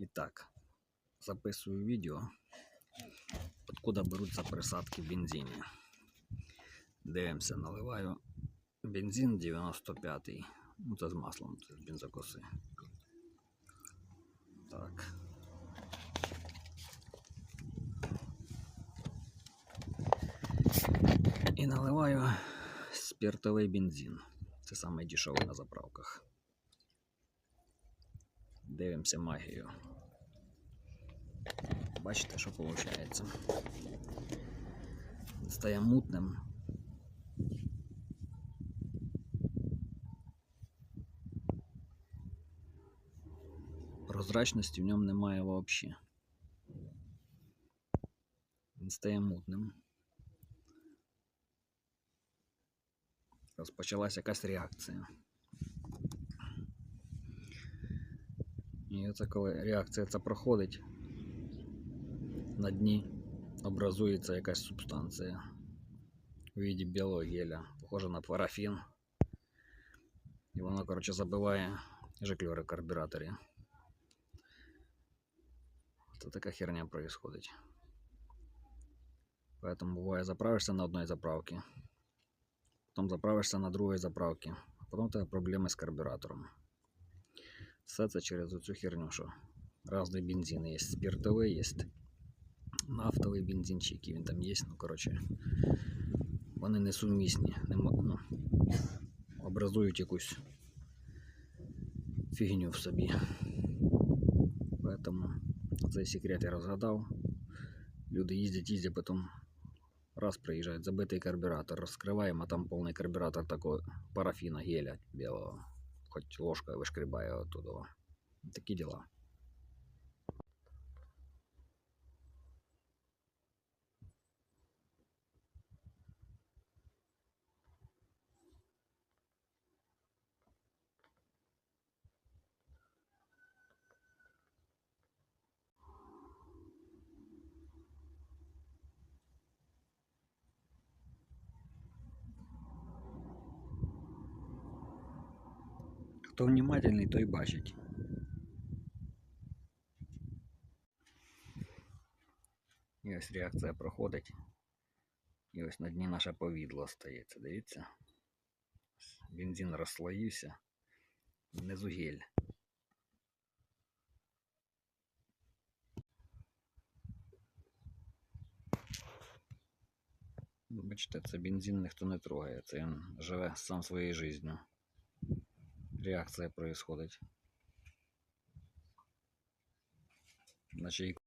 Итак, записываю видео, откуда беруться присадки в бензині. Дивимося, наливаю бензин 95-й. Ну, це з маслом, це з бензокоси. Так. І наливаю спиртовий бензин. Це самий дешевий на заправках. Дивимося магію. Бачите, що виходить. Стає мутним. Прозрачності в ньому немає взагалі. Він стає мутним. Розпочалась якась реакція. І оце коли реакція ця проходить, на дні образується якась субстанція у віді білого геля, похоже на парафін. І воно, коротше, забиває жикльори карбюраторі. Це така херня происходить. Поэтому буває заправишся на одной заправке, потім заправишся на другій заправці, а потім у тебе проблеми з карбюратором. Все це через оцю херню, що різні бензини є. Спиртовий є, нафтовий бензин, чи який він там є. Ну, коротше, вони несумісні. Не, мо- ну, образують якусь фігню в собі. Поэтому цей секрет я розгадав. Люди їздять, їздять, потім раз приїжджають, забитий карбюратор, розкриваємо, а там повний карбюратор такого парафіна, геля білого. Хоч ложкою вишкрібає оттуда. Такі діла. Хто внимательний, той бачить. І ось реакція проходить. І ось на дні наше повідло стається. Дивіться. Бензин розслоївся. Внизу гель. Бачите, це бензин ніхто не трогає. Це він живе сам своєю життю. Реакція происходит. Наче і